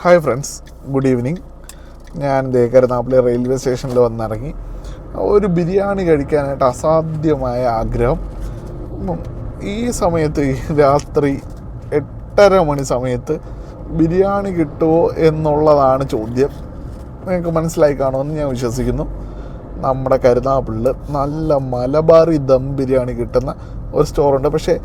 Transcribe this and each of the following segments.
Hi friends good evening ഞാൻ Karunappally railway സ്റ്റേഷനിൽ വന്നിറങ്ങി. ഒരു ബിരിയാണി കഴിക്കാനായിട്ട് അസാധ്യമായ ആഗ്രഹം. ഈ സമയത്ത് രാത്രി എട്ടര മണി സമയത്ത് ബിരിയാണി കിട്ടുമോ എന്നുള്ളതാണ് ചോദ്യം. നിങ്ങൾക്ക് മനസ്സിലായി കാണുമെന്ന് ഞാൻ വിശ്വസിക്കുന്നു. നമ്മുടെ കരുനാപ്പിളിൽ നല്ല മലബാറി ദം ബിരിയാണി കിട്ടുന്ന ഒരു സ്റ്റോറുണ്ട് പക്ഷേ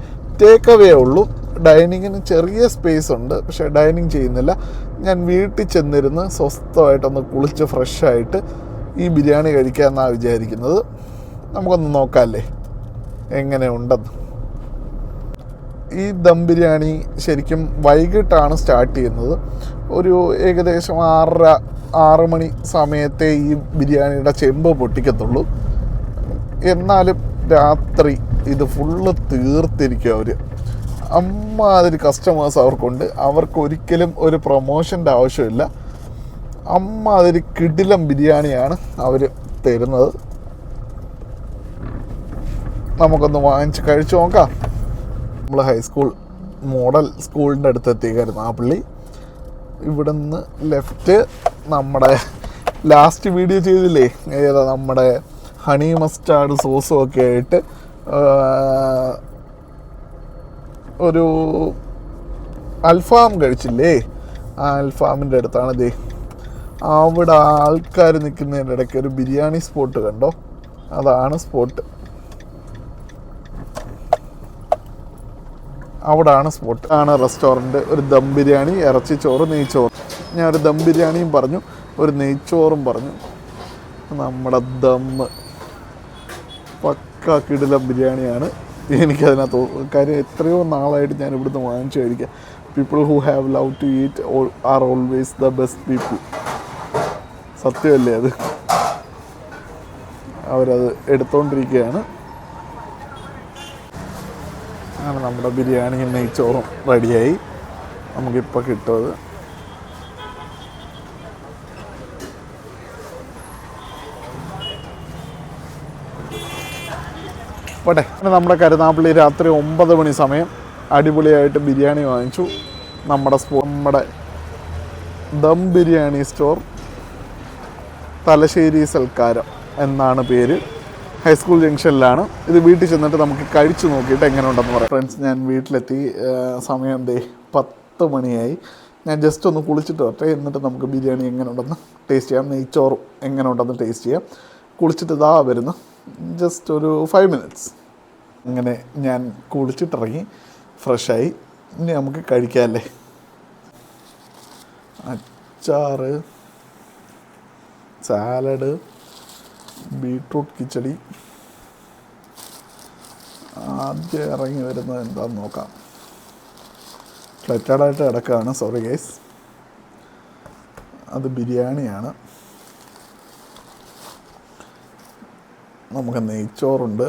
ടേക്ക് അവേ ഉള്ളൂ. ഡൈനിങ്ങിന് ചെറിയ സ്പേസ് ഉണ്ട് പക്ഷേ ഡൈനിങ് ചെയ്യുന്നില്ല. ഞാൻ വീട്ടിൽ ചെന്നിരുന്ന് സ്വസ്ഥമായിട്ടൊന്ന് കുളിച്ച് ഫ്രഷായിട്ട് ഈ ബിരിയാണി കഴിക്കാമെന്നാണ് വിചാരിക്കുന്നത്. നമുക്കൊന്ന് നോക്കാമല്ലേ എങ്ങനെയുണ്ടെന്ന്. ഈ ദം ബിരിയാണി ശരിക്കും വൈകിട്ടാണ് സ്റ്റാർട്ട് ചെയ്യുന്നത്. ഒരു ഏകദേശം ആറര ആറ് മണി സമയത്തെ ഈ ബിരിയാണിയുടെ ചെമ്പ് പൊട്ടിക്കത്തുള്ളൂ. എന്നാലും രാത്രി ഇത് ഫുള്ള് തീർത്തിരിക്കും അവർ അമ്മാതിരി കസ്റ്റമേഴ്സ് അവർക്കുണ്ട്. അവർക്ക് ഒരിക്കലും ഒരു പ്രൊമോഷന്റെ ആവശ്യമില്ല. അമ്മാതിരി കിടിലം ബിരിയാണിയാണ് അവർ തരുന്നത്. നമുക്കൊന്ന് വാങ്ങിച്ച് കഴിച്ചു നോക്കാം. നമ്മൾ ഹൈസ്കൂൾ മോഡൽ സ്കൂളിന്റെ അടുത്ത് എത്തിക്കായിരുന്നു ആ പള്ളി. ഇവിടുന്ന് ലെഫ്റ്റ് നമ്മുടെ ലാസ്റ്റ് വീഡിയോ ചെയ്തില്ലേ? ഏതാ നമ്മുടെ ഹണി മസ്റ്റാർഡ് സോസും ഒക്കെ ആയിട്ട് ഒരു അൽഫാം കഴിച്ചില്ലേ? ആ അൽഫാമിന്റെ അടുത്താണ് ദേ. അവിടെ ആൾക്കാർ നിൽക്കുന്നതിന്റെ ഇടയ്ക്ക് ഒരു ബിരിയാണി സ്പോട്ട് കണ്ടോ? അതാണ് സ്പോട്ട്. അവിടാണ് സ്പോട്ട്. ആണ് റെസ്റ്റോറന്റ് ഒരു ദം ബിരിയാണി ഇറച്ചി ചോറ് നെയ്ച്ചോറ്. ഞാൻ ഒരു ദം ബിരിയാണിയും പറഞ്ഞു ഒരു നെയ്ച്ചോറും പറഞ്ഞു. നമ്മുടെ ദം. പക്ക കിടിലം ബിരിയാണിയാണ്. എനിക്കതിനകത്ത് കാര്യം എത്രയോ നാളായിട്ട് ഞാൻ ഇവിടുന്ന് വാങ്ങിച്ചു കഴിക്കാം. People who have love to eat are always the best people സത്യമല്ലേ അത്? അവരത് എടുത്തോണ്ടിരിക്കുകയാണ് അങ്ങനെ നമ്മുടെ ബിരിയാണി നെയ്ച്ചോറും റെഡിയായി. നമുക്കിപ്പോൾ കിട്ടുമത് പോട്ടെ. നമ്മുടെ കരുനാപ്പള്ളി രാത്രി ഒമ്പത് മണി സമയം അടിപൊളിയായിട്ട് ബിരിയാണി വാങ്ങിച്ചു. നമ്മുടെ നമ്മുടെ ദം ബിരിയാണി സ്റ്റോർ തലശ്ശേരി സൽക്കാരം എന്നാണ് പേര്. ഹൈസ്കൂൾ ജംഗ്ഷനിലാണ് ഇത് വീട്ടിൽ ചെന്നിട്ട് നമുക്ക് കഴിച്ചു നോക്കിയിട്ട് എങ്ങനെ ഉണ്ടെന്ന് പറയാം. ഫ്രണ്ട്സ് ഞാൻ വീട്ടിലെത്തി. സമയം എന്തേ പത്ത് മണിയായി. ഞാൻ ജസ്റ്റ് ഒന്ന് കുളിച്ചിട്ട് വരട്ടെ. എന്നിട്ട് നമുക്ക് ബിരിയാണി എങ്ങനെ ഉണ്ടെന്ന് ടേസ്റ്റ് ചെയ്യാം. നെയ്ച്ചോറും എങ്ങനെ ഉണ്ടെന്ന് ടേസ്റ്റ് ചെയ്യാം. കുളിച്ചിട്ട് ഇതാ വരുന്നു. ജസ്റ്റ് ഒരു ഫൈവ് മിനിറ്റ്സ് അങ്ങനെ ഞാൻ കുളിച്ചിട്ടിറങ്ങി ഫ്രഷായി ഇനി നമുക്ക് കഴിക്കാമല്ലേ അച്ചാറ് സാലഡ് ബീട്രൂട്ട് കിച്ചടി. ആദ്യം ഇറങ്ങി വരുന്നത് എന്താന്ന് നോക്കാം. ഫ്ലറ്റഡായിട്ട് കിടക്കുകയാണ്. സോറി ഗൈസ് അത് ബിരിയാണിയാണ്. നമുക്ക് നെയ്ച്ചോറുണ്ട്.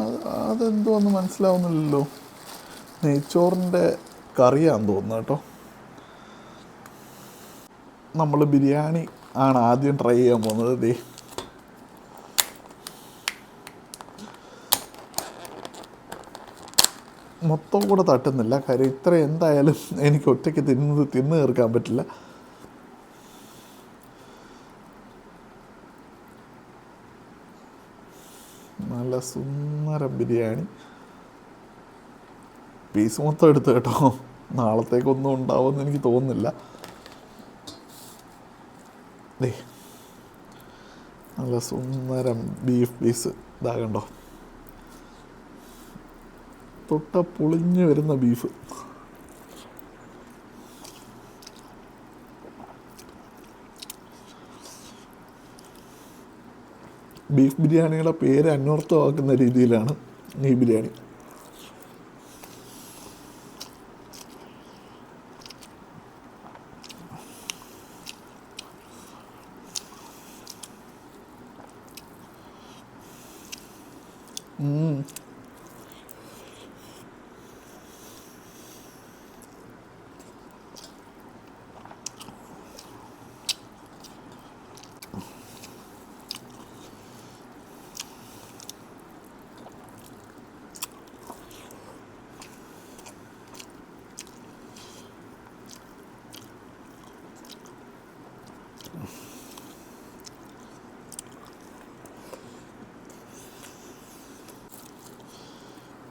അത് അതെന്തോന്ന് മനസ്സിലാവുന്നില്ലല്ലോ. നെയ്ച്ചോറിന്റെ കറിയാന്ന് തോന്നുന്നു കേട്ടോ. നമ്മൾ ബിരിയാണി ആണ് ആദ്യം ട്രൈ ചെയ്യാൻ പോകുന്നത് ദേ. മൊത്തം കൂടെ തട്ടുന്നില്ല. കാര്യം ഇത്ര എന്തായാലും എനിക്ക് ഒറ്റയ്ക്ക് തിന്നത് തിന്ന് തീർക്കാൻ പറ്റില്ല. നല്ല സുന്ദരം ബിരിയാണി. പീസ് മൊത്തം എടുത്ത് കേട്ടോ. നാളത്തേക്കൊന്നും ഉണ്ടാവുമെന്ന് എനിക്ക് തോന്നുന്നില്ല. ദേ നല്ല സുന്ദരം ബീഫ് പീസ് ഇതാകണ്ടോ തൊട്ട പൊളിഞ്ഞു വരുന്ന ബീഫ് ബീഫ് ബിരിയാണിയുടെ പേര് അന്വർത്ഥമാക്കുന്ന രീതിയിലാണ് ഈ ബിരിയാണി. ഉം.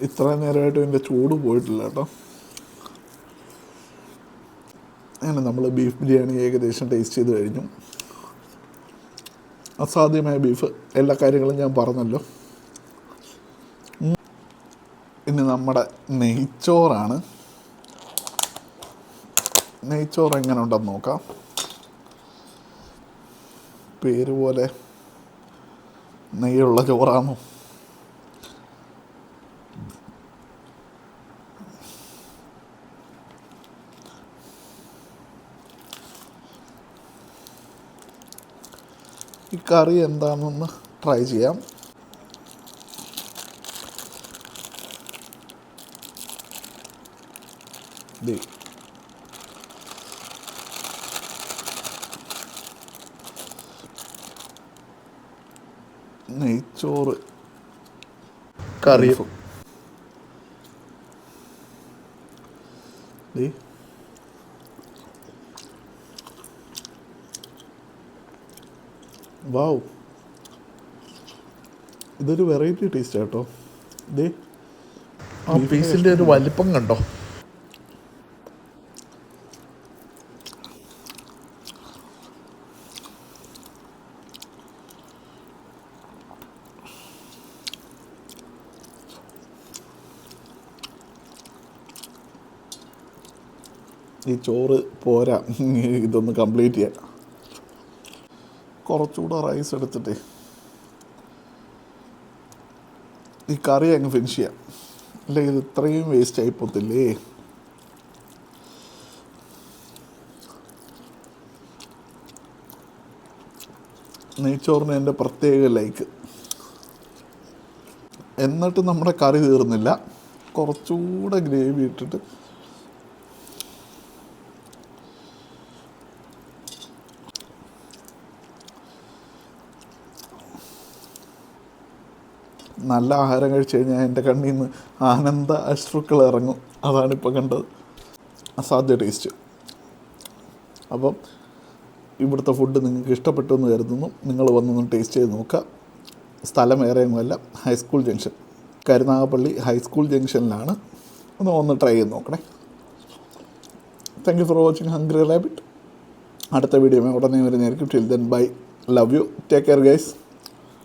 ഇത്രയും നേരമായിട്ട് എന്റെ ചൂട് പോയിട്ടില്ല കേട്ടോ. അങ്ങനെ നമ്മൾ ബീഫ് ബിരിയാണി ഏകദേശം ടേസ്റ്റ് ചെയ്ത് കഴിഞ്ഞു. അസാധ്യമായ ബീഫ് എല്ലാ കാര്യങ്ങളും ഞാൻ പറഞ്ഞല്ലോ. ഇനി നമ്മുടെ നെയ്ച്ചോറാണ്. നെയ്ച്ചോറ് എങ്ങനെ ഉണ്ടെന്ന് നോക്കാം. പേര് പോലെ നെയ്യുള്ള ചോറാണോ? ഈ കറി എന്താണെന്ന് ട്രൈ ചെയ്യാം. നെയ്ച്ചോറ്. കറിയും ദേ. വാവ്. ഇതൊരു വെറൈറ്റി ടേസ്റ്റ് കേട്ടോ. ദേ ആ പീസിന്റെ ഒരു വലിപ്പം കണ്ടോ? ഈ ചോറ് പോരാ. ഇതൊന്ന് കംപ്ലീറ്റ് ചെയ്യാൻ കുറച്ചുകൂടെ റൈസ് എടുത്തിട്ട് ഈ കറി അങ്ങ് ഫിനിഷ് ചെയ്യാം. അല്ലെങ്കിൽ ഇത് ഇത്രയും വേസ്റ്റ് ആയി പോത്തില്ലേ നെയ്ച്ചോറിന് എന്റെ പ്രത്യേക ലൈക്ക് എന്നിട്ട് നമ്മുടെ കറി തീർന്നില്ല. കുറച്ചുകൂടെ ഗ്രേവി ഇട്ടിട്ട് നല്ല ആഹാരം കഴിച്ചു കഴിഞ്ഞാൽ എന്റെ കണ്ണിൽ നിന്ന് ആനന്ദ അശ്രുക്കൾ ഇറങ്ങും. അതാണിപ്പോൾ കണ്ടത്. അസാധ്യ ടേസ്റ്റ്. അപ്പം ഇവിടുത്തെ ഫുഡ് നിങ്ങൾക്ക് ഇഷ്ടപ്പെട്ടു എന്ന് കരുതുന്നു. നിങ്ങൾ വന്നൊന്ന് ടേസ്റ്റ് ചെയ്ത് നോക്കുക. സ്ഥലം വേറെയൊന്നുമല്ല high school junction Karunagappally high school ജംഗ്ഷനിലാണ് ഒന്ന് ഒന്ന് ട്രൈ ചെയ്ത് നോക്കണേ. Thank you for watching Hungry Rabbit അടുത്ത വീഡിയോ ഉടനെ വരുന്നതായിരിക്കും. Till then bye love you take care guys